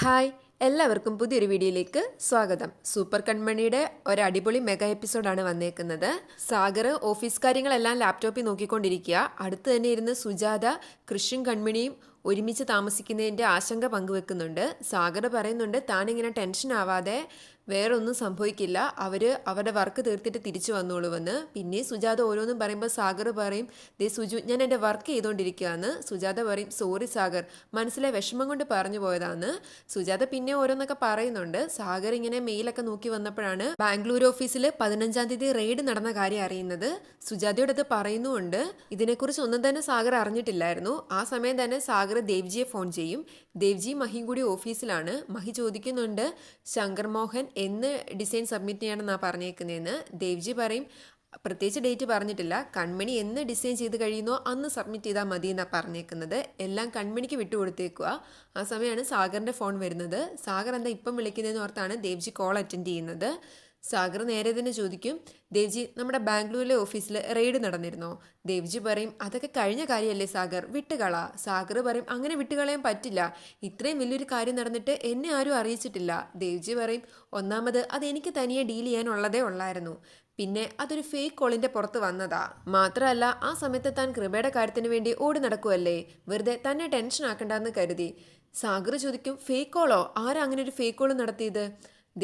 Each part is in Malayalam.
ഹായ് എല്ലാവർക്കും പുതിയൊരു വീഡിയോയിലേക്ക് സ്വാഗതം. സൂപ്പർ കൺമണിയുടെ ഒരു അടിപൊളി മെഗാ എപ്പിസോഡാണ് വന്നേക്കുന്നത്. സാഗർ ഓഫീസ് കാര്യങ്ങളെല്ലാം ലാപ്ടോപ്പിൽ നോക്കിക്കൊണ്ടിരിക്കുക. അടുത്ത് തന്നെ ഇരുന്ന് സുജാത കൃഷ്ണൻ കൺമണിയും ഒരുമിച്ച് താമസിക്കുന്നതിന്റെ ആശങ്ക പങ്കുവെക്കുന്നുണ്ട്. സാഗർ പറയുന്നുണ്ട് താനിങ്ങനെ ടെൻഷൻ ആവാതെ വേറെ ഒന്നും സംഭവിക്കില്ല. അവർ അവരുടെ വർക്ക് തീർത്തിട്ട് തിരിച്ചു വന്നോളുവെന്ന് പിന്നെ സുജാത ഓരോന്നും പറയുമ്പോൾ സാഗർ പറയും ദേ സുജു ഞാൻ എന്റെ വർക്ക് ചെയ്തുകൊണ്ടിരിക്കുകയാണ് സുജാത പറയും സോറി സാഗർ മനസ്സിലെ വിഷമം കൊണ്ട് പറഞ്ഞു പോയതാണ് സുജാത പിന്നെ ഓരോന്നൊക്കെ പറയുന്നുണ്ട്. സാഗർ ഇങ്ങനെ മെയിലൊക്കെ നോക്കി വന്നപ്പോഴാണ് ബാംഗ്ലൂർ ഓഫീസിൽ പതിനഞ്ചാം തീയതി റെയ്ഡ് നടന്ന കാര്യം അറിയുന്നത്. സുജാതയോട് അത് പറയുന്നുമുണ്ട് ഇതിനെക്കുറിച്ച് ഒന്നും തന്നെ സാഗർ അറിഞ്ഞിട്ടില്ലായിരുന്നു. ആ സമയം തന്നെ സാഗർ ദേവ്ജിയെ ഫോൺ ചെയ്യും. ദേവ്ജി മഹിയും കൂടി ഓഫീസിലാണ്. മഹി ചോദിക്കുന്നുണ്ട് ശങ്കർ മോഹൻ എന്ന് ഡിസൈൻ സബ്മിറ്റ് ചെയ്യണമെന്നാണ് പറഞ്ഞേക്കുന്നതെന്ന് ദേവ്ജി പറയും. പ്രത്യേകിച്ച് ഡേറ്റ് പറഞ്ഞിട്ടില്ല. കൺമണി എന്ന് ഡിസൈൻ ചെയ്ത് കഴിയുന്നോ അന്ന് സബ്മിറ്റ് ചെയ്താൽ മതി എന്നാണ് പറഞ്ഞേക്കുന്നത്. എല്ലാം കൺമണിക്ക് വിട്ടുകൊടുത്തേക്കുക ആ സമയമാണ് സാഗറിന്റെ ഫോൺ വരുന്നത്. സാഗർ എന്താ ഇപ്പം വിളിക്കുന്നതെന്ന് ഓർത്താണ് ദേവ്ജി കോൾ അറ്റൻഡ് ചെയ്യുന്നത്. സാഗർ നേരെ തന്നെ ചോദിക്കും ദേവ്ജി നമ്മുടെ ബാംഗ്ലൂരിലെ ഓഫീസിൽ റെയ്ഡ് നടന്നിരുന്നോ? ദേവ്ജി പറയും അതൊക്കെ കഴിഞ്ഞ കാര്യമല്ലേ സാഗർ വിട്ടുകള. സാഗർ പറയും അങ്ങനെ വിട്ടുകളയാൻ പറ്റില്ല ഇത്രയും വലിയൊരു കാര്യം നടന്നിട്ട് എന്നെ ആരും അറിയിച്ചിട്ടില്ല. ദേവ്ജി പറയും ഒന്നാമത് അത് എനിക്ക് തനിയെ ഡീൽ ചെയ്യാനുള്ളതേ ഉള്ളായിരുന്നു പിന്നെ അതൊരു ഫേക്ക് കോളിന്റെ പുറത്ത് വന്നതാ. മാത്രമല്ല ആ സമയത്ത് താൻ കൃപയുടെ കാര്യത്തിന് വേണ്ടി ഓടി നടക്കുമല്ലേ വെറുതെ തന്നെ ടെൻഷൻ ആക്കണ്ടെന്ന് കരുതി. സാഗർ ചോദിക്കും ഫേക്ക് കോളോ ആരാ അങ്ങനെ ഒരു ഫേക്ക് കോൾ നടത്തിയത്?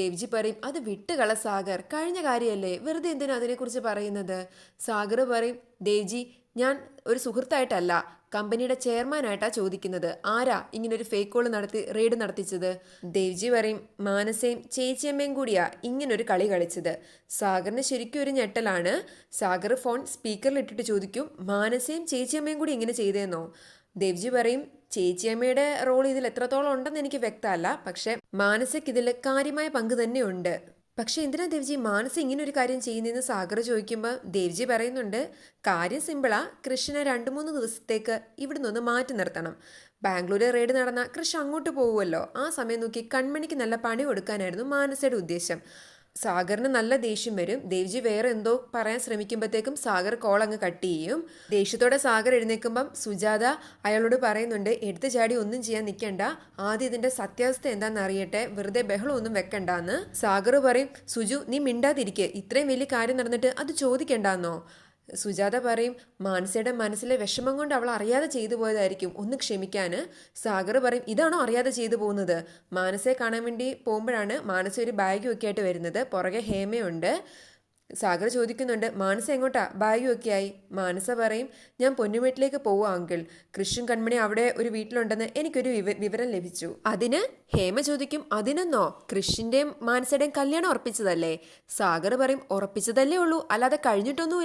ദേവ്ജി പറയും അത് വിട്ടുകള സാഗർ കഴിഞ്ഞ കാര്യമല്ലേ വെറുതെ എന്തിനാ അതിനെക്കുറിച്ച് പറയുന്നത്? സാഗർ പറയും ദേവ്ജി ഞാൻ ഒരു സുഹൃത്തായിട്ടല്ല കമ്പനിയുടെ ചെയർമാനായിട്ടാ ചോദിക്കുന്നത്. ആരാ ഇങ്ങനെ ഒരു ഫേക്ക് കോൾ നടത്തി റെയ്ഡ് നടത്തിച്ചത്? ദേവ്ജി പറയും മാനസയും ചേച്ചിയമ്മയും കൂടിയാ ഇങ്ങനൊരു കളി കളിച്ചത്. സാഗറിന് ശരിക്കും ഒരു ഞെട്ടലാണ്. സാഗർ ഫോൺ സ്പീക്കറിൽ ഇട്ടിട്ട് ചോദിക്കും മാനസയും ചേച്ചിയമ്മയും കൂടി ഇങ്ങനെ ചെയ്തേന്നോ? ദേവ്ജി പറയും ചേച്ചിയമ്മയുടെ റോൾ ഇതിൽ എത്രത്തോളം ഉണ്ടെന്ന് എനിക്ക് വ്യക്തമല്ല. പക്ഷെ മാനസയ്ക്ക് ഇതിൽ കാര്യമായ പങ്ക് തന്നെയുണ്ട്. പക്ഷെ എന്തിനാ ദേവ്ജി മാനസ ഇങ്ങനെ ഒരു കാര്യം ചെയ്യുന്നതെന്ന് സാഗർ ചോദിക്കുമ്പോൾ ദേവ്ജി പറയുന്നുണ്ട് കാര്യം സിമ്പിളാ കൃഷ്ണനെ രണ്ട് മൂന്ന് ദിവസത്തേക്ക് ഇവിടുന്ന് ഒന്ന് മാറ്റി നിർത്തണം. ബാംഗ്ലൂർ റെയ്ഡ് നടന്ന കൃഷ് അങ്ങോട്ട് പോകുമല്ലോ ആ സമയം നോക്കി കൺമണിക്ക് നല്ല പണി കൊടുക്കാനായിരുന്നു മാനസയുടെ ഉദ്ദേശം. സാഗറിന് നല്ല ദേഷ്യം വരും. ദേവ്ജി വേറെ എന്തോ പറയാൻ ശ്രമിക്കുമ്പോഴത്തേക്കും സാഗർ കോൾ അങ്ങ് കട്ട് ചെയ്യും. ദേഷ്യത്തോടെ സാഗർ എഴുന്നേൽക്കുമ്പം സുജാത അയാളോട് പറയുന്നുണ്ട് എടുത്തു ചാടി ഒന്നും ചെയ്യാൻ നിൽക്കണ്ട ആദ്യം ഇതിന്റെ സത്യാവസ്ഥ എന്താണെന്ന് അറിയട്ടെ വെറുതെ ബഹളം ഒന്നും വെക്കണ്ടെന്ന്. സാഗർ പറയും സുജു നീ മിണ്ടാതിരിക്കെ. ഇത്രയും വലിയ കാര്യം നടന്നിട്ട് അത് ചോദിക്കണ്ടെന്നോ? സുജാത പറയും മാനസയുടെ മനസ്സിലെ വിഷമം കൊണ്ട് അവൾ അറിയാതെ ചെയ്തു പോയതായിരിക്കും. ഒന്ന് ക്ഷമിക്കാൻ സാഗർ പറയും ഇതാണോ അറിയാതെ ചെയ്തു പോകുന്നത്? മാനസയെ കാണാൻ വേണ്ടി പോകുമ്പോഴാണ് മാനസ ഒരു ബാഗ് ഒക്കെ ആയിട്ട് വരുന്നത്. പുറകെ ഹേമയുണ്ട്. സാഗർ ചോദിക്കുന്നുണ്ട് മാനസ എങ്ങോട്ടാ? ബാഗും ഒക്കെ ആയി മാനസ പറയും ഞാൻ പൊന്നുവീട്ടിലേക്ക് പോവുക അങ്കിൾ. കൃഷ്ണൻ കൺമണി അവിടെ ഒരു വീട്ടിലുണ്ടെന്ന് എനിക്കൊരു വിവ- വിവരം ലഭിച്ചു. അതിന്? ഹേമ ചോദിക്കും അതിനെന്നോ? കൃഷിന്റെയും മാനസയുടെയും കല്യാണം ഉറപ്പിച്ചതല്ലേ? സാഗർ പറയും ഉറപ്പിച്ചതല്ലേ ഉള്ളൂ അല്ലാതെ കഴിഞ്ഞിട്ടൊന്നും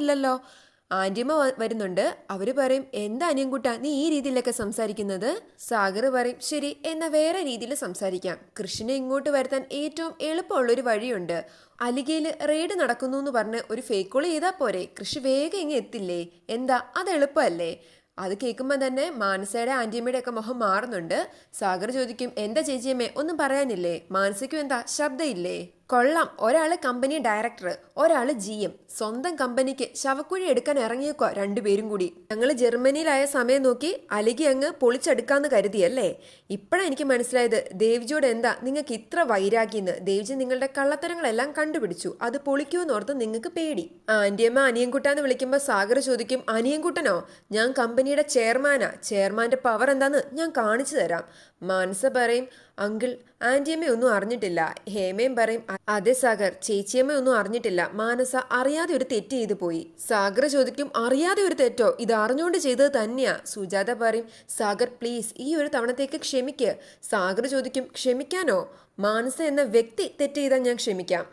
ആന്റിയമ്മ വരുന്നുണ്ട്. അവർ പറയും എന്താ അനിയൻകുട്ട നീ ഈ രീതിയിലൊക്കെ സംസാരിക്കുന്നത്? സാഗർ പറയും ശരി എന്നാ വേറെ രീതിയിൽ സംസാരിക്കാം. കൃഷ്ണനെ ഇങ്ങോട്ട് വരുത്താൻ ഏറ്റവും എളുപ്പമുള്ള ഒരു വഴിയുണ്ട്. അലിഗയിൽ റെയ്ഡ് നടക്കുന്നു എന്ന് പറഞ്ഞ് ഒരു ഫേക്ക് കോൾ ചെയ്താൽ പോരെ. കൃഷി വേഗം ഇങ്ങ് എത്തില്ലേ? എന്താ അത് എളുപ്പമല്ലേ? അത് കേൾക്കുമ്പോൾ തന്നെ മാനസയുടെ ആന്റിയമ്മയുടെ ഒക്കെ മുഖം മാറുന്നുണ്ട്. സാഗർ ചോദിക്കും എന്താ ചേച്ചിയമ്മേ ഒന്നും പറയാനില്ലേ? മാനസയ്ക്കും എന്താ ശബ്ദമില്ലേ കൊള്ളാം. ഒരാൾ കമ്പനി ഡയറക്ടർ ഒരാൾ ജി എം. സ്വന്തം കമ്പനിക്ക് ശവക്കുഴി എടുക്കാൻ ഇറങ്ങിയേക്കോ രണ്ടുപേരും കൂടി. ഞങ്ങൾ ജർമ്മനിയിലായ സമയം നോക്കി അലികി അങ്ങ് പൊളിച്ചെടുക്കാന്ന് കരുതിയല്ലേ? ഇപ്പോഴാണ് എനിക്ക് മനസ്സിലായത്. ദേവ്ജിയോട് എന്താ നിങ്ങൾക്ക് ഇത്ര വൈരാഗ്യെന്ന്? ദേവ്ജി നിങ്ങളുടെ കള്ളത്തരങ്ങളെല്ലാം കണ്ടുപിടിച്ചു. അത് പൊളിക്കുമെന്നോർത്ത് നിങ്ങൾക്ക് പേടി. ആന്റിയമ്മ അനിയൻകുട്ടാന്ന് വിളിക്കുമ്പോൾ സാഗർ ചോദിക്കും അനിയൻകുട്ടനോ? ഞാൻ കമ്പനിയുടെ ചെയർമാനാ. ചെയർമാന്റെ പവർ എന്താന്ന് ഞാൻ കാണിച്ചു തരാം. മാനസ പറയും അങ്കിൾ ആന്റിയമ്മ ഒന്നും അറിഞ്ഞിട്ടില്ല. ഹേമയും പറയും "അ- അതെ സാഗർ ചേച്ചിയമ്മ ഒന്നും അറിഞ്ഞിട്ടില്ല. മാനസ അറിയാതെ ഒരു തെറ്റ് ചെയ്തു പോയി. സാഗർ ചോദിക്കും അറിയാതെ ഒരു തെറ്റോ? ഇത് അറിഞ്ഞുകൊണ്ട് ചെയ്തത് തന്നെയാ. സുജാത പറയും സാഗർ പ്ലീസ് ഈ ഒരു തവണത്തേക്ക് ക്ഷമിക്ക്. സാഗർ ചോദിക്കും ക്ഷമിക്കാനോ? മാനസ എന്ന വ്യക്തി തെറ്റ് ചെയ്താൽ ഞാൻ ക്ഷമിക്കാം.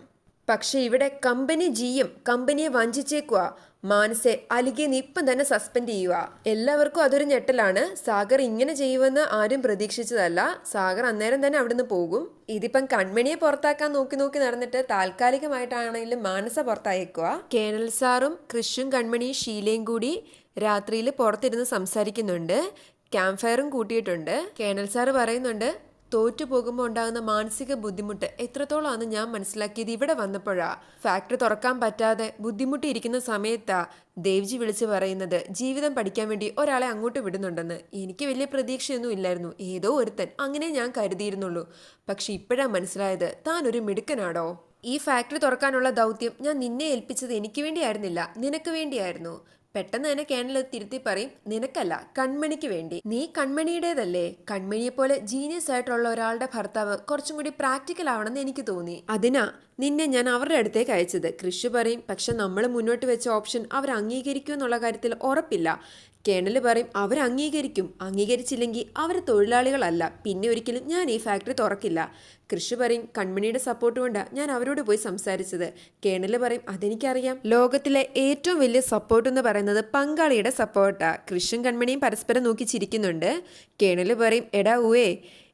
പക്ഷെ ഇവിടെ കമ്പനി ജിയും കമ്പനിയെ വഞ്ചിച്ചേക്കുക മാനസെ അലിഗെ നീ ഇപ്പം തന്നെ സസ്പെൻഡ് ചെയ്യുക. എല്ലാവർക്കും അതൊരു ഞെട്ടലാണ്. സാഗർ ഇങ്ങനെ ചെയ്യുമെന്ന് ആരും പ്രതീക്ഷിച്ചതല്ല. സാഗർ അന്നേരം തന്നെ അവിടുന്ന് പോകും. ഇതിപ്പം കൺമണിയെ പുറത്താക്കാൻ നോക്കി നോക്കി നടന്നിട്ട് താൽക്കാലികമായിട്ടാണെങ്കിലും മാനസ പുറത്തയക്കുക കേണൽ സാറും കൃഷും കൺമണിയും ഷീലയും കൂടി രാത്രിയിൽ പുറത്തിരുന്ന് സംസാരിക്കുന്നുണ്ട്. ക്യാമ്പ് ഫയറും കൂട്ടിയിട്ടുണ്ട്. കേണൽ സാറ് പറയുന്നുണ്ട് തോറ്റു പോകുമ്പോൾ ഉണ്ടാകുന്ന മാനസിക ബുദ്ധിമുട്ട് എത്രത്തോളമാണെന്ന് ഞാൻ മനസ്സിലാക്കിയത് ഇവിടെ വന്നപ്പോഴാ. ഫാക്ടറി തുറക്കാൻ പറ്റാതെ ബുദ്ധിമുട്ടിയിരിക്കുന്ന സമയത്താ ദേവ്ജി വിളിച്ച് പറയുന്നത് ജീവിതം പഠിക്കാൻ വേണ്ടി ഒരാളെ അങ്ങോട്ട് വിടുന്നുണ്ടെന്ന്. എനിക്ക് വലിയ പ്രതീക്ഷയൊന്നും ഇല്ലായിരുന്നു. ഏതോ ഒരുത്തൻ. അങ്ങനെ ഞാൻ കരുതിയിരുന്നുള്ളൂ. പക്ഷെ ഇപ്പോഴാ മനസ്സിലായത് താൻ ഒരു മിടുക്കനാടോ? ഈ ഫാക്ടറി തുറക്കാനുള്ള ദൗത്യം ഞാൻ നിന്നെ ഏൽപ്പിച്ചത് എനിക്ക് വേണ്ടിയായിരുന്നില്ല. നിനക്ക് വേണ്ടിയായിരുന്നു. പെട്ടെന്ന് തന്നെ കേണൽ തിരുത്തി പറയും നിനക്കല്ല കൺമണിക്ക് വേണ്ടി. നീ കൺമണിയുടേതല്ലേ? കൺമണിയെ പോലെ ജീനിയസ് ആയിട്ടുള്ള ഒരാളുടെ ഭർത്താവ് കുറച്ചും കൂടി പ്രാക്ടിക്കൽ ആവണമെന്ന് എനിക്ക് തോന്നി. അതിനാ നിന്നെ ഞാൻ അവരുടെ അടുത്തേക്ക് അയച്ചത്. കൃഷി പറയും പക്ഷെ നമ്മൾ മുന്നോട്ട് വെച്ച ഓപ്ഷൻ അവർ അംഗീകരിക്കും എന്നുള്ള കാര്യത്തിൽ ഉറപ്പില്ല. കേണൽ പറയും അവർ അംഗീകരിക്കും. അംഗീകരിച്ചില്ലെങ്കിൽ അവർ തൊഴിലാളികളല്ല. പിന്നെ ഒരിക്കലും ഞാൻ ഈ ഫാക്ടറി തുറക്കില്ല. കൃഷി പറയും കൺമണിയുടെ സപ്പോർട്ട് കൊണ്ടാണ് ഞാൻ അവരോട് പോയി സംസാരിച്ചത്. കേണൽ പറയും അതെനിക്കറിയാം. ലോകത്തിലെ ഏറ്റവും വലിയ സപ്പോർട്ട് എന്ന് പറയുന്നത് പങ്കാളിയുടെ സപ്പോർട്ടാണ് കൃഷും കൺമണിയും പരസ്പരം നോക്കി ചിരിക്കുന്നുണ്ട്. കേണൽ പറയും എടാ ഊവേ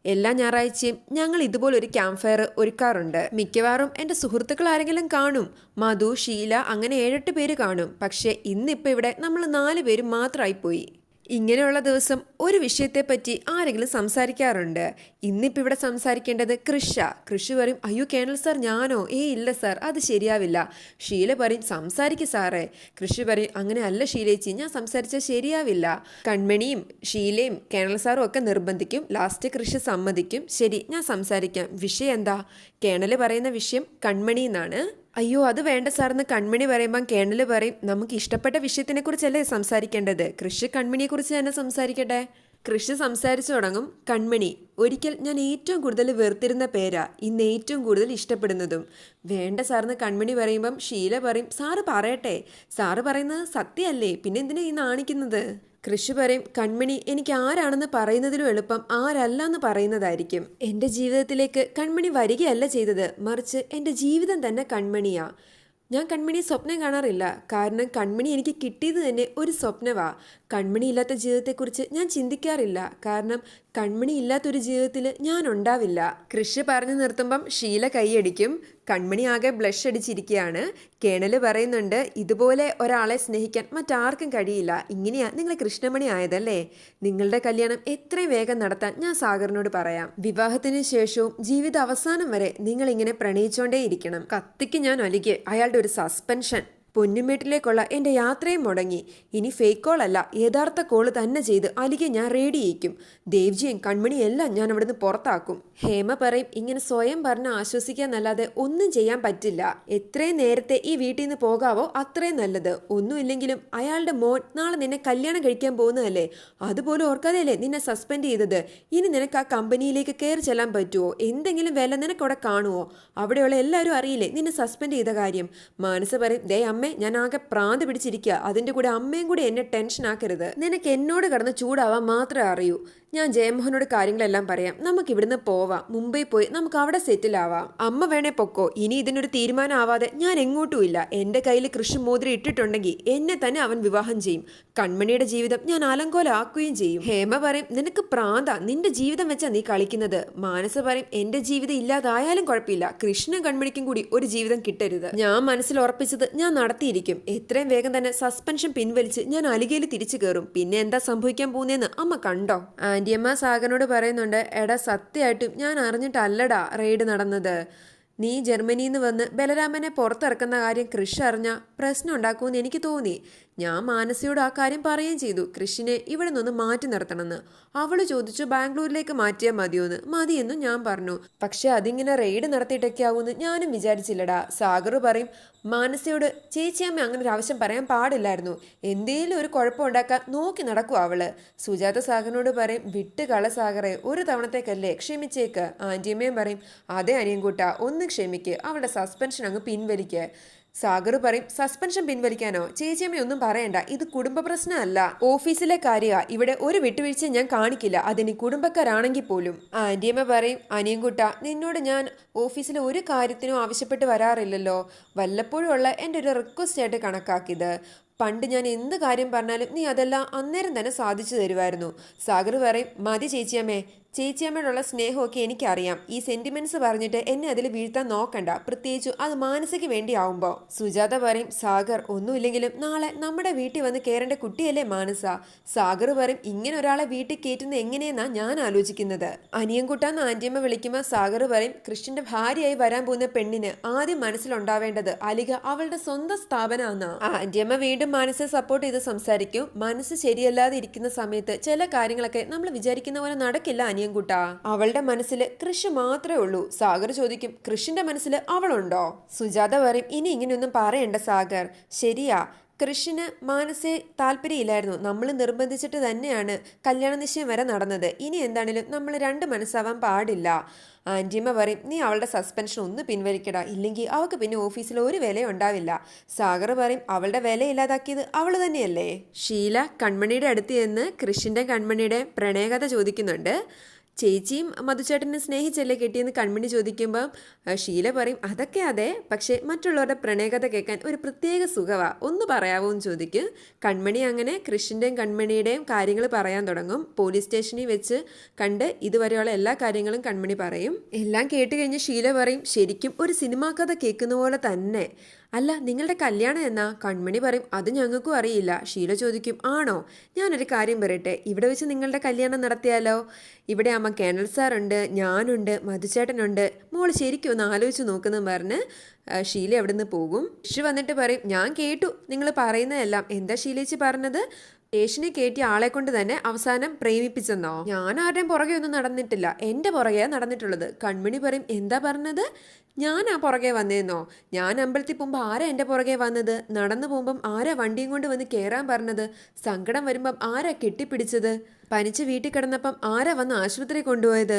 എല്ലാ ഞായറാഴ്ചയും ഞങ്ങൾ ഇതുപോലൊരു ക്യാമ്പ് ഫയർ ഒരുക്കാറുണ്ട്. മിക്കവാറും എന്റെ സുഹൃത്തുക്കൾ ആരെങ്കിലും കാണും. മധു ഷീല അങ്ങനെ ഏഴെട്ട് പേര് കാണും. പക്ഷേ ഇന്നിപ്പോൾ ഇവിടെ നമ്മൾ നാല് പേര് മാത്രമായി പോയി. ഇങ്ങനെയുള്ള ദിവസം ഒരു വിഷയത്തെപ്പറ്റി ആരെങ്കിലും സംസാരിക്കാറുണ്ട്? ഇന്നിപ്പോൾ ഇവിടെ സംസാരിക്കേണ്ടത് കൃഷ കൃഷി പറയും അയ്യോ കേണൽ സാർ ഞാനോ? ഏ ഇല്ല സാർ അത് ശരിയാവില്ല. ഷീല പറയും സംസാരിക്കും സാറേ. കൃഷി പറയും അങ്ങനെ അല്ല ഷീലേച്ചി ഞാൻ സംസാരിച്ചാൽ ശരിയാവില്ല. കൺമണിയും ഷീലയും കേണൽ സാറും ഒക്കെ നിർബന്ധിക്കും. ലാസ്റ്റ് കൃഷി സമ്മതിക്കും. ശരി ഞാൻ സംസാരിക്കാം. വിഷയം എന്താ? കേണൽ പറയുന്ന വിഷയം കൺമണി എന്നാണ്. അയ്യോ അത് വേണ്ട സാറെന്ന് കൺമണി പറയുമ്പം കേണൽ പറയും നമുക്ക് ഇഷ്ടപ്പെട്ട വിഷയത്തിനെ കുറിച്ചല്ലേ സംസാരിക്കേണ്ടത്? കൃഷി കൺമണിയെ കുറിച്ച് തന്നെ സംസാരിക്കട്ടെ. കൃഷി സംസാരിച്ചു തുടങ്ങും കൺമണി. ഒരിക്കൽ ഞാൻ ഏറ്റവും കൂടുതൽ വെറുത്തിരുന്ന പേരാ ഇന്ന് ഏറ്റവും കൂടുതൽ ഇഷ്ടപ്പെടുന്നതും. വേണ്ട സാറിന് കൺമണി പറയുമ്പം ഷീല പറയും സാറ് പറയട്ടെ. സാറ് പറയുന്നത് സത്യമല്ലേ? പിന്നെ എന്തിനാ ഈ നാണിക്കുന്നത്? കൃഷി പറയും കൺമണി എനിക്ക് ആരാണെന്ന് പറയുന്നതിലും എളുപ്പം ആരല്ല എന്ന് പറയുന്നതായിരിക്കും. എന്റെ ജീവിതത്തിലേക്ക് കൺമണി വരികയല്ല ചെയ്തത്. മറിച്ച് എന്റെ ജീവിതം തന്നെ കൺമണിയാ. ഞാൻ കൺമണി സ്വപ്നം കാണാറില്ല. കാരണം കൺമണി എനിക്ക് കിട്ടിയത് തന്നെ ഒരു സ്വപ്നവാ. കൺമണി ഇല്ലാത്ത ജീവിതത്തെക്കുറിച്ച് ഞാൻ ചിന്തിക്കാറില്ല. കാരണം കൺമണി ഇല്ലാത്തൊരു ജീവിതത്തിൽ ഞാൻ ഉണ്ടാവില്ല. കൃഷി പറഞ്ഞു നിർത്തുമ്പം ഷീല കൈയടിക്കും. കൺമണി ആകെ ബ്ലഷ് അടിച്ചിരിക്കുകയാണ്. കേണൽ പറയുന്നുണ്ട് ഇതുപോലെ ഒരാളെ സ്നേഹിക്കാൻ മറ്റാർക്കും കഴിയില്ല. ഇങ്ങനെയാ നിങ്ങൾ കൃഷ്ണമണി ആയതല്ലേ? നിങ്ങളുടെ കല്യാണം എത്രയും വേഗം നടത്താൻ ഞാൻ സാഗറിനോട് പറയാം. വിവാഹത്തിന് ശേഷവും ജീവിത അവസാനം വരെ നിങ്ങൾ ഇങ്ങനെ പ്രണയിച്ചോണ്ടേയിരിക്കണം. കത്തിക്ക് ഞാൻ ഒലികെ. അയാളുടെ ഒരു സസ്പെൻഷൻ. പൊന്നുമേട്ടിലേക്കുള്ള എന്റെ യാത്രയും മുടങ്ങി. ഇനി ഫേക്ക് കോൾ അല്ല യഥാർത്ഥ കോൾ തന്നെ ചെയ്ത് അലികെ ഞാൻ റെഡി ചെയ്യിക്കും ദേവ്ജിയും കൺമണിയും എല്ലാം ഞാൻ അവിടുന്ന് പുറത്താക്കും. ഹേമ പറയും ഇങ്ങനെ സ്വയം പറഞ്ഞ് ആശ്വസിക്കാന്നല്ലാതെ ഒന്നും ചെയ്യാൻ പറ്റില്ല. എത്രയും നേരത്തെ ഈ വീട്ടിൽ നിന്ന് പോകാവോ അത്രയും നല്ലത്. ഒന്നുമില്ലെങ്കിലും അയാളുടെ മോൻ നാളെ നിന്നെ കല്യാണം കഴിക്കാൻ പോകുന്നതല്ലേ? അതുപോലും ഓർക്കാതെയല്ലേ നിന്നെ സസ്പെൻഡ് ചെയ്തത്? ഇനി നിനക്ക് ആ കമ്പനിയിലേക്ക് കയറി ചെല്ലാൻ പറ്റുമോ എന്തെങ്കിലും വില നിനക്ക് അവിടെ കാണുമോ അവിടെയുള്ള എല്ലാവരും അറിയില്ലേ നിന്നെ സസ്പെൻഡ് ചെയ്ത കാര്യം? മാനസ പറയും ദേ അമ്മേ ഞാൻ ആകെ പ്രാന്ത് പിടിച്ചിരിക്കുക അതിന്റെ കൂടെ അമ്മയും കൂടി എന്നെ ടെൻഷൻ ആക്കരുത് നിനക്ക് എന്നോട് കിടന്ന് ചൂടാവാൻ മാത്രമേ അറിയൂ. ഞാൻ ജയമോഹനോട് കാര്യങ്ങളെല്ലാം പറയാം. നമുക്ക് ഇവിടുന്ന് പോവാം. മുംബൈ പോയി നമുക്ക് അവിടെ സെറ്റിൽ ആവാം. അമ്മ വേണേ പൊക്കോ. ഇനി ഇതിനൊരു തീരുമാനമാവാതെ ഞാൻ എങ്ങോട്ടും ഇല്ല. എന്റെ കയ്യിൽ കൃഷി മോതിരം ഇട്ടിട്ടുണ്ടെങ്കിൽ എന്നെ തന്നെ അവൻ വിവാഹം ചെയ്യും. കൺമണിയുടെ ജീവിതം ഞാൻ അലങ്കോലാക്കുകയും ചെയ്യും. ഹേമ പറയും നിനക്ക് പ്രാന്ത. നിന്റെ ജീവിതം വെച്ചാ നീ കളിക്കുന്നത്. മാനസ പറയും എന്റെ ജീവിതം ഇല്ലാതായാലും കുഴപ്പമില്ല. കൃഷ്ണൻ കൺമണിക്കും കൂടി ഒരു ജീവിതം കിട്ടരുത്. ഞാൻ മനസ്സിൽ ഉറപ്പിച്ചത് ഞാൻ നടത്തിയിരിക്കും. എത്രയും വേഗം തന്നെ സസ്പെൻഷൻ പിൻവലിച്ച് ഞാൻ അലികയിൽ തിരിച്ചു കയറും. പിന്നെ എന്താ സംഭവിക്കാൻ പോകുന്നതെന്ന് അമ്മ കണ്ടോ? ആന്റിയമ്മ സാഗറിനോട് പറയുന്നുണ്ട് എടാ സത്യമായിട്ടും ഞാൻ അറിഞ്ഞിട്ടല്ലടാ റെയ്ഡ് നടന്നത്. നീ ജർമ്മനിയിൽ നിന്ന് വന്ന് ബലരാമനെ പുറത്തിറക്കുന്ന കാര്യം കൃഷി അറിഞ്ഞ പ്രശ്നം ഉണ്ടാക്കുമെന്ന് എനിക്ക് തോന്നി. ഞാൻ മാനസിയോട് ആ കാര്യം പറയുകയും ചെയ്തു. കൃഷിനെ ഇവിടെ നിന്ന് മാറ്റി നിർത്തണമെന്ന്. അവൾ ചോദിച്ചു ബാംഗ്ലൂരിലേക്ക് മാറ്റിയാൽ മതിയോന്ന്? മതിയെന്നും ഞാൻ പറഞ്ഞു. പക്ഷെ അതിങ്ങനെ റെയ്ഡ് നടത്തിയിട്ടൊക്കെ ആവുമെന്ന് ഞാനും വിചാരിച്ചില്ലടാ. സാഗർ പറയും മാനസയോട് ചേച്ചിയമ്മ അങ്ങനെ ഒരു ആവശ്യം പറയാൻ പാടില്ലായിരുന്നു. എന്തേലും ഒരു കുഴപ്പം ഉണ്ടാക്കാൻ നോക്കി നടക്കും അവൾ. സുജാത സാഗറിനോട് പറയും വിട്ട് കള സാഗറെ ഒരു തവണത്തേക്കല്ലേ ക്ഷമിച്ചേക്ക്. ആന്റിയമ്മയും പറയും അതേ അനിയൻകൂട്ട ഒന്ന് ക്ഷമിക്ക്. അവളുടെ സസ്പെൻഷൻ അങ്ങ് പിൻവലിക്ക്. സാഗർ പറയും സസ്പെൻഷൻ പിൻവലിക്കാനോ? ചേച്ചിയമ്മ ഒന്നും പറയണ്ട. ഇത് കുടുംബ പ്രശ്നമല്ല. ഓഫീസിലെ കാര്യ. ഇവിടെ ഒരു വിട്ടുവീഴ്ച ഞാൻ കാണിക്കില്ല. അതിന് കുടുംബക്കാരാണെങ്കിൽ പോലും. ആന്റിയമ്മ പറയും അനിയൻകുട്ട നിന്നോട് ഞാൻ ഓഫീസിലെ ഒരു കാര്യത്തിനും ആവശ്യപ്പെട്ട് വരാറില്ലല്ലോ. വല്ലപ്പോഴും ഉള്ള എന്റെ ഒരു റിക്വസ്റ്റ് ആയിട്ട് കണക്കാക്കിയത് പണ്ട് ഞാൻ എന്ത് കാര്യം പറഞ്ഞാലും നീ അതെല്ലാം അന്നേരം തന്നെ സാധിച്ചു തരുമായിരുന്നു സാഗർ പറയും മതി ചേച്ചിയമ്മേ ചേച്ചിയമ്മയോടുള്ള സ്നേഹമൊക്കെ എനിക്കറിയാം. ഈ സെന്റിമെന്റ്സ് പറഞ്ഞിട്ട് എന്നെ അതിൽ വീഴ്ത്താൻ നോക്കണ്ട. പ്രത്യേകിച്ചും അത് മാനസിക വേണ്ടിയാവുമ്പോൾ സുജാത പറയും സാഗർ ഒന്നുമില്ലെങ്കിലും നാളെ നമ്മുടെ വീട്ടിൽ വന്ന് കയറേണ്ട കുട്ടിയല്ലേ മാനസ? സാഗർ പറയും ഇങ്ങനെ ഒരാളെ വീട്ടിൽ കയറ്റുന്ന എങ്ങനെയെന്നാ ഞാൻ ആലോചിക്കുന്നത്. അനിയൻകുട്ടാന്ന് ആന്റിയമ്മ വിളിക്കുമ്പോൾ സാഗർ പറയും കൃഷ്ണന്റെ ഭാര്യയായി വരാൻ പോകുന്ന പെണ്ണിന് ആദ്യം മനസ്സിലുണ്ടാവേണ്ടത് അലിക അവളുടെ സ്വന്തം സ്ഥാപനമാണ് ആന്റിയമ്മ വീണ്ടും മനസ്സെ സപ്പോർട്ട് ചെയ്ത് സംസാരിക്കും. മനസ്സ് ശരിയല്ലാതെ ഇരിക്കുന്ന സമയത്ത് ചില കാര്യങ്ങളൊക്കെ നമ്മൾ വിചാരിക്കുന്ന പോലെ നടക്കില്ല അനിയൻകുട്ട അവളുടെ മനസ്സിൽ കൃഷി മാത്രമേ ഉള്ളൂ. സാഗർ ചോദിക്കും കൃഷിന്റെ മനസ്സിൽ അവളുണ്ടോ? സുജാത പറയും ഇനി ഇങ്ങനെയൊന്നും പറയണ്ട സാഗർ. ശരിയാ കൃഷിന് മാനസെ താല്പര്യമില്ലായിരുന്നു. നമ്മൾ നിർബന്ധിച്ചിട്ട് തന്നെയാണ് കല്യാണ നിശ്ചയം വരെ നടന്നത്. ഇനി എന്താണേലും നമ്മൾ രണ്ട് മനസ്സാവാൻ പാടില്ല. ആന്റിയമ്മ പറയും നീ അവളുടെ സസ്പെൻഷൻ ഒന്ന് പിൻവലിക്കടാ. ഇല്ലെങ്കിൽ അവൾക്ക് പിന്നെ ഓഫീസിൽ ഒരു വില ഉണ്ടാവില്ല. സാഗർ പറയും അവളുടെ വില ഇല്ലാതാക്കിയത് അവൾ തന്നെയല്ലേ? ഷീല കൺമണിയുടെ അടുത്ത് ചെന്ന് കൃഷിന്റെ കൺമണിയുടെ പ്രണയകഥ ചോദിക്കുന്നുണ്ട്. ചേച്ചിയും മധുചേട്ടനെ സ്നേഹിച്ചല്ലേ കെട്ടിയെന്ന് കൺമണി ചോദിക്കുമ്പോൾ ഷീല പറയും അതൊക്കെ അതെ പക്ഷേ മറ്റുള്ളവരുടെ പ്രണയകഥ കേൾക്കാൻ ഒരു പ്രത്യേക സുഖവാ. ഒന്ന് പറയാവോ എന്ന് ചോദിക്കും. കൺമണി അങ്ങനെ കൃഷിന്റെയും കൺമണിയുടെയും കാര്യങ്ങൾ പറയാൻ തുടങ്ങും. പോലീസ് സ്റ്റേഷനിൽ വെച്ച് കണ്ട് ഇതുവരെയുള്ള എല്ലാ കാര്യങ്ങളും കൺമണി പറയും. എല്ലാം കേട്ട് കഴിഞ്ഞ് ഷീല പറയും ശരിക്കും ഒരു സിനിമാ കഥ കേൾക്കുന്ന പോലെ തന്നെ. അല്ല നിങ്ങളുടെ കല്യാണം എന്നാ? കൺമണി പറയും അത് ഞങ്ങൾക്കും അറിയില്ല. ഷീല ചോദിക്കും ആണോ? ഞാനൊരു കാര്യം പറയട്ടെ ഇവിടെ വെച്ച് നിങ്ങളുടെ കല്യാണം നടത്തിയാലോ? ഇവിടെ അമ്മ കേണൽ സാറുണ്ട് ഞാനുണ്ട് മധുചേട്ടനുണ്ട്. മോൾ ശരിക്കും ഒന്ന് ആലോചിച്ച് നോക്കുന്നു പറഞ്ഞ് ഷീല അവിടെ നിന്ന് പോകും. ഷി വന്നിട്ട് പറയും ഞാൻ കേട്ടു നിങ്ങൾ പറയുന്നതെല്ലാം. എന്താ ഷീലേച്ചി പറഞ്ഞത്? സ്റ്റേഷനെ കയറ്റിയ ആളെ കൊണ്ട് തന്നെ അവസാനം പ്രേമിപ്പിച്ചെന്നോ? ഞാൻ ആരുടെയും പുറകെ ഒന്നും നടന്നിട്ടില്ല. എന്റെ പുറകെ നടന്നിട്ടുള്ളത്. കൺമണി പറയും എന്താ പറഞ്ഞത്? ഞാൻ ആ പുറകെ വന്നേന്നോ? ഞാൻ അമ്പലത്തിൽ പോകുമ്പോൾ ആരാ എന്റെ പുറകെ വന്നത്? നടന്നു പോകുമ്പം ആരാ വണ്ടിയും കൊണ്ട് വന്ന് കയറാൻ പറഞ്ഞത്? സങ്കടം വരുമ്പം ആരാ കെട്ടിപ്പിടിച്ചത്? പനിച്ച് വീട്ടിൽ കിടന്നപ്പം ആരാ വന്ന് ആശുപത്രി കൊണ്ടുപോയത്?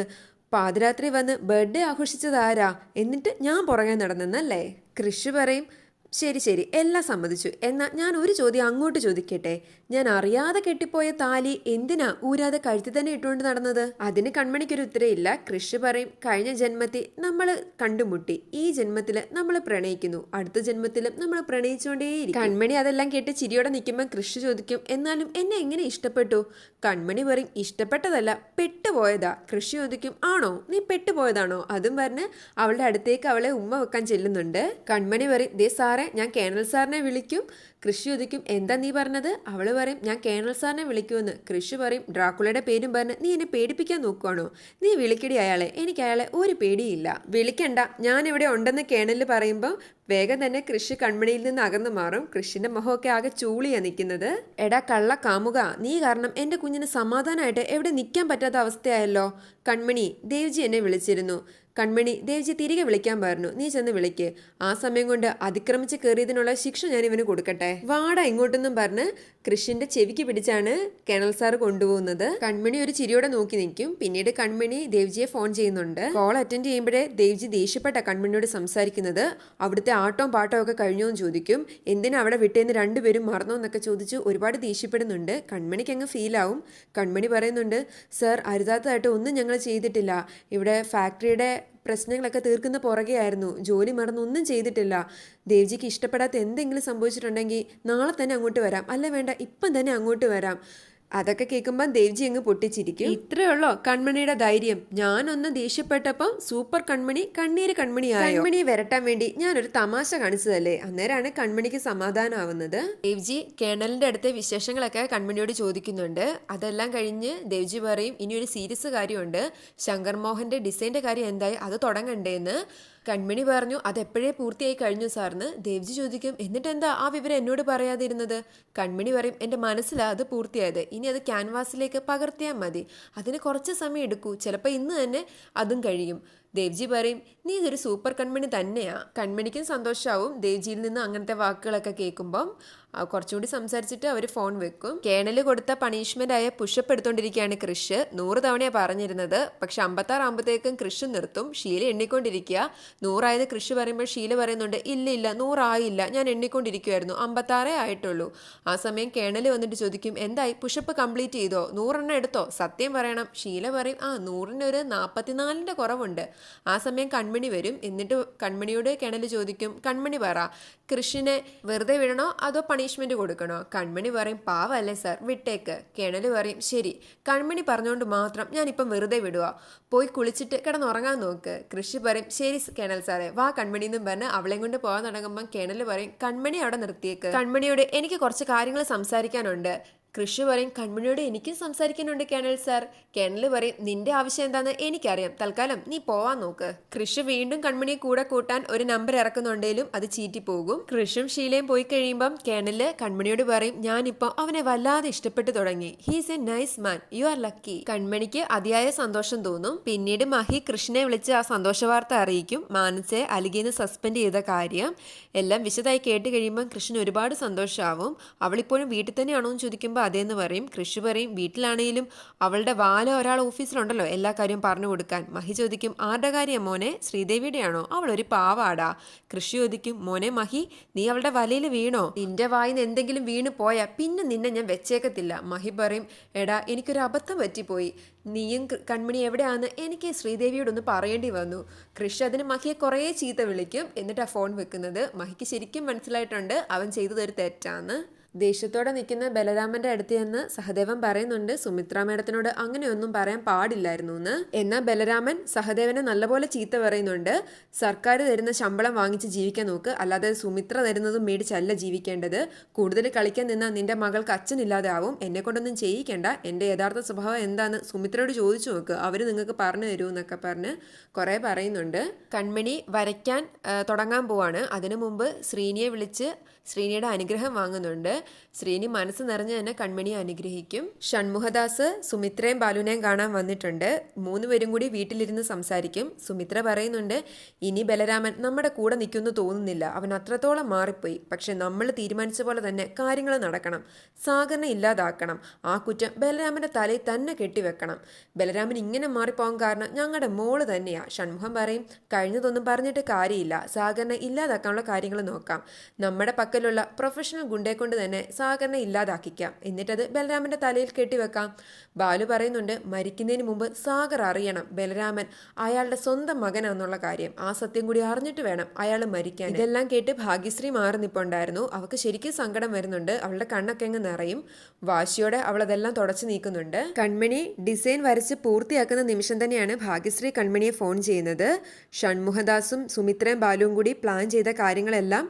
പാതിരാത്രി വന്ന് ബർത്ത്ഡേ ആഘോഷിച്ചത് ആരാ? എന്നിട്ട് ഞാൻ പുറകെ നടന്നെന്നല്ലേ? കൃഷി പറയും ശരി ശരി. എല്ലാം സമ്മതിച്ചു. എന്നാൽ ഞാൻ ഒരു ചോദ്യം അങ്ങോട്ട് ചോദിക്കട്ടെ? ഞാൻ അറിയാതെ കെട്ടിപ്പോയ താലി എന്തിനാ ഊരാതെ കഴുത്തി തന്നെ ഇട്ടുകൊണ്ട് നടന്നത്? അതിന് കൺമണിക്കൊരു ഉത്തരയില്ല കൃഷി പറയും കഴിഞ്ഞ ജന്മത്തിൽ നമ്മൾ കണ്ടുമുട്ടി. ഈ ജന്മത്തിൽ നമ്മൾ പ്രണയിക്കുന്നു. അടുത്ത ജന്മത്തിലും നമ്മൾ പ്രണയിച്ചുകൊണ്ടേയിരിക്കും. കൺമണി അതെല്ലാം കേട്ട് ചിരിയോടെ നിൽക്കുമ്പോൾ കൃഷി ചോദിക്കും എന്നാലും എന്നെ എങ്ങനെ ഇഷ്ടപ്പെട്ടു? കൺമണി പറയും ഇഷ്ടപ്പെട്ടതല്ല പെട്ടുപോയതാ. കൃഷി ചോദിക്കും ആണോ? നീ പെട്ടുപോയതാണോ? അതും പറഞ്ഞ് അവളുടെ അടുത്തേക്ക് അവളെ ഉമ്മ വെക്കാൻ ചെല്ലുന്നുണ്ട്. കൺമണി പറയും ദേ സാറേ ഞാൻ കേണൽ സാറിനെ വിളിക്കും. കൃഷി ചോദിക്കും എന്താ നീ പറഞ്ഞത്? അവൾ പറയും ഞാൻ കേണൽ സാറിനെ വിളിക്കുമെന്ന്. കൃഷി പറയും ഡ്രാക്കുളയുടെ പേരും പറഞ്ഞ് നീ എന്നെ പേടിപ്പിക്കാൻ നോക്കുവാണോ? നീ വിളിക്കടി അയാളെ. എനിക്ക് അയാളെ ഒരു പേടിയില്ല. വിളിക്കണ്ട. ഞാൻ ഇവിടെ ഉണ്ടെന്ന് കേണൽ പറയുമ്പോൾ വേഗം തന്നെ കൃഷി കൺമണിയിൽ നിന്ന് അകന്നു മാറും. കൃഷിന്റെ മുഖമൊക്കെ ആകെ ചൂളിയാണ് നിൽക്കുന്നത് എടാ കള്ള കാമുക നീ കാരണം എന്റെ കുഞ്ഞിന് സമാധാനമായിട്ട് എവിടെ നിൽക്കാൻ പറ്റാത്ത അവസ്ഥയായല്ലോ? കൺമണി ദേവ്ജി എന്നെ വിളിച്ചിരുന്നു. കൺമണി ദേവ്ജി തിരികെ വിളിക്കാൻ പറഞ്ഞു നീ ചെന്ന് വിളിക്ക്. ആ സമയം കൊണ്ട് അതിക്രമിച്ച് കയറിയതിനുള്ള ശിക്ഷ ഞാൻ ഇവന് കൊടുക്കട്ടെ. വാട ഇങ്ങോട്ടൊന്നും പറഞ്ഞ് കൃഷിന്റെ ചെവിക്ക് പിടിച്ചാണ് കേണൽ സാർ കൊണ്ടുപോകുന്നത്. കൺമണി ഒരു ചിരിയോടെ നോക്കി നിൽക്കും. പിന്നീട് കൺമണി ദേവ്ജിയെ ഫോൺ ചെയ്യുന്നുണ്ട്. കോൾ അറ്റൻഡ് ചെയ്യുമ്പോഴേ ദേവ്ജി ദേഷ്യപ്പെട്ട കൺമണിയോട് സംസാരിക്കുന്നത് അവിടുത്തെ ആട്ടവും പാട്ടവും ഒക്കെ കഴിഞ്ഞോ? എന്ന് ചോദിക്കും. എന്തിനാ അവിടെ വിട്ടേന്ന് രണ്ടുപേരും മറന്നോ? എന്നൊക്കെ ചോദിച്ച് ഒരുപാട് ദേഷ്യപ്പെടുന്നുണ്ട്. കൺമണിക്ക് അങ്ങ് ഫീലാവും കൺമണി പറയുന്നുണ്ട് സർ അരുതാത്തതായിട്ട് ഒന്നും ഞങ്ങൾ ചെയ്തിട്ടില്ല. ഇവിടെ ഫാക്ടറിയുടെ പ്രശ്നങ്ങളൊക്കെ തീർക്കുന്ന പുറകെയായിരുന്നു ജോലി മറന്നൊന്നും ചെയ്തിട്ടില്ല. ദേവ്ജിക്ക് ഇഷ്ടപ്പെടാത്ത എന്തെങ്കിലും സംഭവിച്ചിട്ടുണ്ടെങ്കിൽ നാളെ തന്നെ അങ്ങോട്ട് വരാം. അല്ല വേണ്ട ഇപ്പം തന്നെ അങ്ങോട്ട് വരാം. അതൊക്കെ കേൾക്കുമ്പോൾ ദേവ്ജി അങ്ങ് പൊട്ടിച്ചിരിക്കും. ഇത്രേ ഉള്ളോ കൺമണിയുടെ ധൈര്യം. ഞാനൊന്ന് ദേഷ്യപ്പെട്ടപ്പം സൂപ്പർ കൺമണി കണ്ണീര് കൺമണി കൺമണിയെ വരട്ടാൻ വേണ്ടി ഞാനൊരു തമാശ കാണിച്ചതല്ലേ? അന്നേരമാണ് കൺമണിക്ക് സമാധാനമാവുന്നത്. ദേവ്ജി കേണലിന്റെ അടുത്തെ വിശേഷങ്ങളൊക്കെ കൺമണിയോട് ചോദിക്കുന്നുണ്ട്. അതെല്ലാം കഴിഞ്ഞ് ദേവ്ജി പറയും ഇനി ഒരു സീരിയസ് കാര്യമുണ്ട്. ശങ്കർ മോഹന്റെ ഡിസൈന്റെ കാര്യം എന്തായി? അത് തുടങ്ങണ്ടേന്ന്. കൺമണി പറഞ്ഞു അതെപ്പോഴേ പൂർത്തിയായി കഴിഞ്ഞു സാറിന്? ദേവ്ജി ചോദിക്കും എന്നിട്ട് എന്താ ആ വിവരം എന്നോട് പറയാതിരുന്നത്? കൺമണി പറയും എന്റെ മനസ്സിലാ അത് പൂർത്തിയായത്. ഇനി അത് ക്യാൻവാസിലേക്ക് പകർത്തിയാൽ മതി. അതിന് കുറച്ച് സമയം എടുക്കൂ. ചിലപ്പോൾ ഇന്ന് തന്നെ അതും കഴിയും. ദേവ്ജി പറയും നീ ഇതൊരു സൂപ്പർ കൺമണി തന്നെയാ. കൺമണിക്കും സന്തോഷമാവും ദേവ്ജിയിൽ നിന്ന് അങ്ങനത്തെ വാക്കുകളൊക്കെ കേൾക്കുമ്പം കുറച്ചുകൂടി സംസാരിച്ചിട്ട് അവർ ഫോൺ വെക്കും. കേണൽ കൊടുത്ത പണിഷ്മെന്റ് ആയ പുഷപ്പ് എടുത്തോണ്ടിരിക്കുകയാണ് കൃഷ്. നൂറ് തവണയാണ് പറഞ്ഞിരുന്നത്. പക്ഷെ അമ്പത്താറ് ആകുമ്പോഴത്തേക്കും കൃഷ് നിർത്തും. ഷീല എണ്ണിക്കൊണ്ടിരിക്കുക. നൂറായത് കൃഷി പറയുമ്പോൾ ഷീല പറയുന്നുണ്ട് ഇല്ല ഇല്ല നൂറായില്ല. ഞാൻ എണ്ണിക്കൊണ്ടിരിക്കുമായിരുന്നു അമ്പത്താറേ ആയിട്ടുള്ളൂ. ആ സമയം കേണൽ വന്നിട്ട് ചോദിക്കും എന്തായി? പുഷപ്പ് കംപ്ലീറ്റ് ചെയ്തോ? നൂറെണ്ണം എടുത്തോ? സത്യം പറയണം. ഷീല പറയും ആ നൂറിന് ഒരു നാൽപ്പത്തിനാലിന്റെ കുറവുണ്ട്. ആ സമയം കൺമണി വരും. എന്നിട്ട് കൺമണിയോട് കിണൽ ചോദിക്കും കൺമണി പറ കൃഷിനെ വെറുതെ വിടണോ? അതോ പണിഷ്മെന്റ് കൊടുക്കണോ? കൺമണി പറയും പാവല്ലേ സർ വിട്ടേക്ക്. കിണൽ പറയും ശരി. കൺമണി പറഞ്ഞുകൊണ്ട് മാത്രം ഞാനിപ്പം വെറുതെ വിടുക പോയി കുളിച്ചിട്ട് കിടന്നുറങ്ങാൻ നോക്ക്. കൃഷി പറയും ശരി കിണൽ സാറേ വാ കൺമണി എന്നും പറഞ്ഞ് അവളെയും കൊണ്ട് പോകാൻ തുടങ്ങുമ്പോൾ കിണൽ പറയും കൺമണി അവിടെ നിർത്തിയേക്ക്. കൺമണിയോട് എനിക്ക് കുറച്ച് കാര്യങ്ങൾ സംസാരിക്കാനുണ്ട്. കൃഷി പറയും കൺമണിയോട് എനിക്കും സംസാരിക്കാനുണ്ട് കേണൽ സാർ. കേണൽ പറയും നിന്റെ ആവശ്യം എന്താന്ന് എനിക്കറിയാം. തൽക്കാലം നീ പോവാൻ നോക്ക്. കൃഷി വീണ്ടും കൺമണിയെ കൂടെ കൂട്ടാൻ ഒരു നമ്പർ ഇറക്കുന്നുണ്ടെങ്കിലും അത് ചീറ്റി പോകും കൃഷും ശീലയും പോയി കഴിയുമ്പം കേണൽ കൺമണിയോട് പറയും ഞാനിപ്പോ അവനെ വല്ലാതെ ഇഷ്ടപ്പെട്ടു തുടങ്ങി. He's a nice man you are lucky കൺമണിക്ക് അതിയായ സന്തോഷം തോന്നും. പിന്നീട് മഹി കൃഷ്ണനെ വിളിച്ച് ആ സന്തോഷ വാർത്ത അറിയിക്കും. മാനസെ അലിഗിന്ന് സസ്പെൻഡ് ചെയ്ത കാര്യം എല്ലാം വിശദമായി കേട്ട് കഴിയുമ്പം കൃഷ്ണൻ ഒരുപാട് സന്തോഷമാവും അവളിപ്പോഴും വീട്ടിൽ തന്നെയാണോ എന്ന് ചോദിക്കുമ്പോൾ അതേന്ന് പറയും. കൃഷി പറയും. വീട്ടിലാണെങ്കിലും അവളുടെ വാല ഒരാൾ ഓഫീസിലുണ്ടല്ലോ. എല്ലാ കാര്യവും പറഞ്ഞു കൊടുക്കാൻ. മഹി ചോദിക്കും ആരുടെ കാര്യം മോനെ? ശ്രീദേവിയുടെയാണോ? അവൾ ഒരു പാവാടാ. കൃഷി ചോദിക്കും മോനെ മഹി നീ അവളുടെ വലയിൽ വീണോ? നിന്റെ വായിന്ന് എന്തെങ്കിലും വീണ് പോയാ പിന്നെ നിന്നെ ഞാൻ വെച്ചേക്കത്തില്ല. മഹി പറയും എടാ എനിക്കൊരു അബദ്ധം പറ്റിപ്പോയി. നീയും കൺമണി എവിടെയാന്ന് എനിക്ക് ശ്രീദേവിയോടൊന്ന് പറയേണ്ടി വന്നു. കൃഷി അതിന് മഹിയെ കുറേ ചീത്ത വിളിക്കും. എന്നിട്ട് ഫോൺ വെക്കുന്നത്. മഹിക്ക് ശരിക്കും മനസ്സിലായിട്ടുണ്ട് അവൻ ചെയ്തതൊരു തെറ്റാന്ന്. ദേഷ്യത്തോടെ നിൽക്കുന്ന ബലരാമന്റെ അടുത്ത് ചെന്ന് സഹദേവൻ പറയുന്നുണ്ട് സുമിത്ര മേഡത്തിനോട് അങ്ങനെയൊന്നും പറയാൻ പാടില്ലായിരുന്നു എന്ന് എന്നാൽ ബലരാമൻ സഹദേവനെ നല്ലപോലെ ചീത്ത പറയുന്നുണ്ട് സർക്കാർ തരുന്ന ശമ്പളം വാങ്ങിച്ച് ജീവിക്കാൻ നോക്ക് അല്ലാതെ സുമിത്ര തരുന്നതും മേടിച്ചല്ല ജീവിക്കേണ്ടത്. കൂടുതൽ കളിക്കാൻ നിന്നാൽ നിന്റെ മകൾക്ക് അച്ഛനില്ലാതെ ആവും എന്നെ കൊണ്ടൊന്നും ചെയ്യിക്കേണ്ട. എന്റെ യഥാർത്ഥ സ്വഭാവം എന്താന്ന് സുമിത്രയോട് ചോദിച്ചു നോക്ക് അവർ നിങ്ങൾക്ക് പറഞ്ഞു തരൂ എന്നൊക്കെ പറഞ്ഞ് കുറേ പറയുന്നുണ്ട്. കൺമണി വരയ്ക്കാൻ തുടങ്ങാൻ പോവാണ്. അതിനു മുമ്പ് ശ്രീനിയെ വിളിച്ച് ശ്രീനിയുടെ അനുഗ്രഹം വാങ്ങുന്നുണ്ട്. ശ്രീനി മനസ്സ് നിറഞ്ഞ് തന്നെ കൺമണി അനുഗ്രഹിക്കും. ഷൺമുഖദാസ് സുമിത്രയും ബാലുനേയും കാണാൻ വന്നിട്ടുണ്ട്. മൂന്നുപേരും കൂടി വീട്ടിലിരുന്ന് സംസാരിക്കും. സുമിത്ര പറയുന്നുണ്ട് ഇനി ബലരാമൻ നമ്മുടെ കൂടെ നിൽക്കുമെന്ന് തോന്നുന്നില്ല. അവൻ അത്രത്തോളം മാറിപ്പോയി. പക്ഷെ നമ്മൾ തീരുമാനിച്ച പോലെ തന്നെ കാര്യങ്ങൾ നടക്കണം. സാഗറിനെ ഇല്ലാതാക്കണം. ആ കുറ്റം ബലരാമന്റെ തലയിൽ തന്നെ കെട്ടിവെക്കണം. ബലരാമൻ ഇങ്ങനെ മാറിപ്പോകാൻ കാരണം ഞങ്ങളുടെ മോൾ തന്നെയാ. ഷൺമുഖം പറയും കഴിഞ്ഞതൊന്നും പറഞ്ഞിട്ട് കാര്യമില്ല. സാഗറിനെ ഇല്ലാതാക്കാനുള്ള കാര്യങ്ങൾ നോക്കാം. നമ്മുടെ പക്കലുള്ള പ്രൊഫഷണൽ ഗുണ്ടയെ കൊണ്ട് തന്നെ സാഗറിനെ ഇല്ലാതാക്കിക്കാം. എന്നിട്ടത് ബലരാമന്റെ തലയിൽ കെട്ടിവെക്കാം. ബാലു പറയുന്നുണ്ട് മരിക്കുന്നതിന് മുമ്പ് സാഗർ അറിയണം. ബലരാമൻ അയാളുടെ സ്വന്തം മകനാണെന്നുള്ള കാര്യം. ആ സത്യം കൂടി അറിഞ്ഞിട്ട് വേണം അയാൾ മരിക്കാൻ. ഇതെല്ലാം കേട്ട് ഭാഗ്യശ്രീ മാറി നിപ്പുണ്ടായിരുന്നു അവൾക്ക് ശരിക്കും സങ്കടം വരുന്നുണ്ട്. അവളുടെ കണ്ണൊക്കെ അങ്ങ് നിറയും. വാശിയോടെ അവൾ അതെല്ലാം തുടച്ചു നീക്കുന്നുണ്ട്. കൺമണി ഡിസൈൻ വരച്ച് പൂർത്തിയാക്കുന്ന നിമിഷം തന്നെയാണ് ഭാഗ്യശ്രീ കൺമണിയെ ഫോൺ ചെയ്യുന്നത്. ഷൺമുഖദാസും സുമിത്രയും ബാലുവും കൂടി പ്ലാൻ ചെയ്ത കാര്യങ്ങളെല്ലാം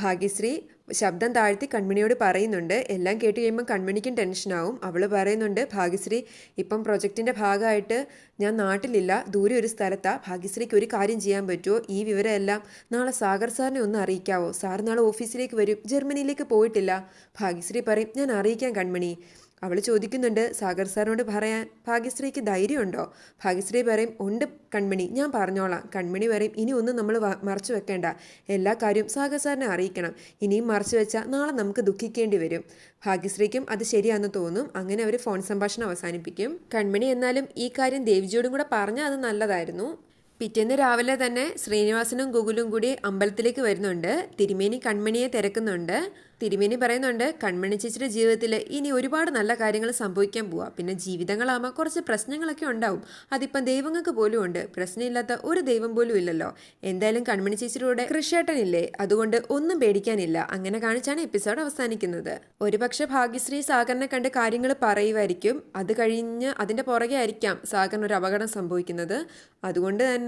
ഭാഗ്യശ്രീ ശബ്ദം താഴ്ത്തി കൺമണിയോട് പറയുന്നുണ്ട്. എല്ലാം കേട്ട് കഴിയുമ്പോൾ കൺമണിക്കും ടെൻഷനാവും അവൾ പറയുന്നുണ്ട് ഭാഗ്യശ്രീ ഇപ്പം പ്രൊജക്റ്റിന്റെ ഭാഗമായിട്ട് ഞാൻ നാട്ടിലില്ല. ദൂരെ ഒരു സ്ഥലത്താണ് ഭാഗ്യശ്രീക്ക് ഒരു കാര്യം ചെയ്യാൻ പറ്റുമോ ഈ വിവരമെല്ലാം നാളെ സാഗർ സാറിനെ ഒന്ന് അറിയിക്കാവോ? സാർ നാളെ ഓഫീസിലേക്ക് വരും. ജർമ്മനിയിലേക്ക് പോയിട്ടില്ല. ഭാഗ്യശ്രീ പറയും ഞാൻ അറിയിക്കാം കൺമണി. അവൾ ചോദിക്കുന്നുണ്ട് സാഗർ സാറിനോട് പറയാൻ ഭാഗ്യശ്രീക്ക് ധൈര്യമുണ്ടോ? ഭാഗ്യശ്രീ പറയും ഉണ്ട് കൺമണി ഞാൻ പറഞ്ഞോളാം. കൺമണി പറയും ഇനി ഒന്നും നമ്മൾ മറച്ചു വെക്കേണ്ട. എല്ലാ കാര്യവും സാഗർ സാറിനെ അറിയിക്കണം. ഇനിയും മറച്ചു വെച്ചാൽ നാളെ നമുക്ക് ദുഃഖിക്കേണ്ടി വരും. ഭാഗ്യശ്രീക്കും അത് ശരിയാണെന്ന് തോന്നും. അങ്ങനെ അവർ ഫോൺ സംഭാഷണം അവസാനിപ്പിക്കും. കൺമണി എന്നാലും ഈ കാര്യം ദേവിജിയോടും കൂടെ പറഞ്ഞാൽ അത് നല്ലതായിരുന്നു. പിറ്റേന്ന് രാവിലെ തന്നെ ശ്രീനിവാസനും ഗുഗുലും കൂടി അമ്പലത്തിലേക്ക് വരുന്നുണ്ട്. തിരുമേനി കൺമണിയെ തിരക്കുന്നുണ്ട്. തിരുമേനി പറയുന്നുണ്ട് കൺമണി ചേച്ചിയുടെ ജീവിതത്തിൽ ഇനി ഒരുപാട് നല്ല കാര്യങ്ങൾ സംഭവിക്കാൻ പോവാ. പിന്നെ ജീവിതങ്ങളാകുമ്പോൾ കുറച്ച് പ്രശ്നങ്ങളൊക്കെ ഉണ്ടാവും. അതിപ്പം ദൈവങ്ങൾക്ക് പോലും ഉണ്ട്. പ്രശ്നമില്ലാത്ത ഒരു ദൈവം പോലും ഇല്ലല്ലോ. എന്തായാലും കൺമണി ചേച്ചിയുടെ കൃഷിയേട്ടനില്ലേ? അതുകൊണ്ട് ഒന്നും പേടിക്കാനില്ല. അങ്ങനെ കാണിച്ചാണ് എപ്പിസോഡ് അവസാനിക്കുന്നത്. ഒരുപക്ഷെ ഭാഗ്യശ്രീ സാഗറിനെ കണ്ട് കാര്യങ്ങൾ പറയുമായിരിക്കും അത് കഴിഞ്ഞ് അതിന്റെ പുറകെ ആയിരിക്കാം സാഗറിന് ഒരു അപകടം സംഭവിക്കുന്നത്. അതുകൊണ്ട് തന്നെ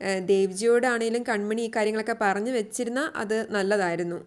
ഏഹ്, ദേവ്ജിയോടാണേലും കൺമണി ഈ കാര്യങ്ങളൊക്കെ പറഞ്ഞു വെച്ചിരുന്നാൽ അത് നല്ലതായിരുന്നു.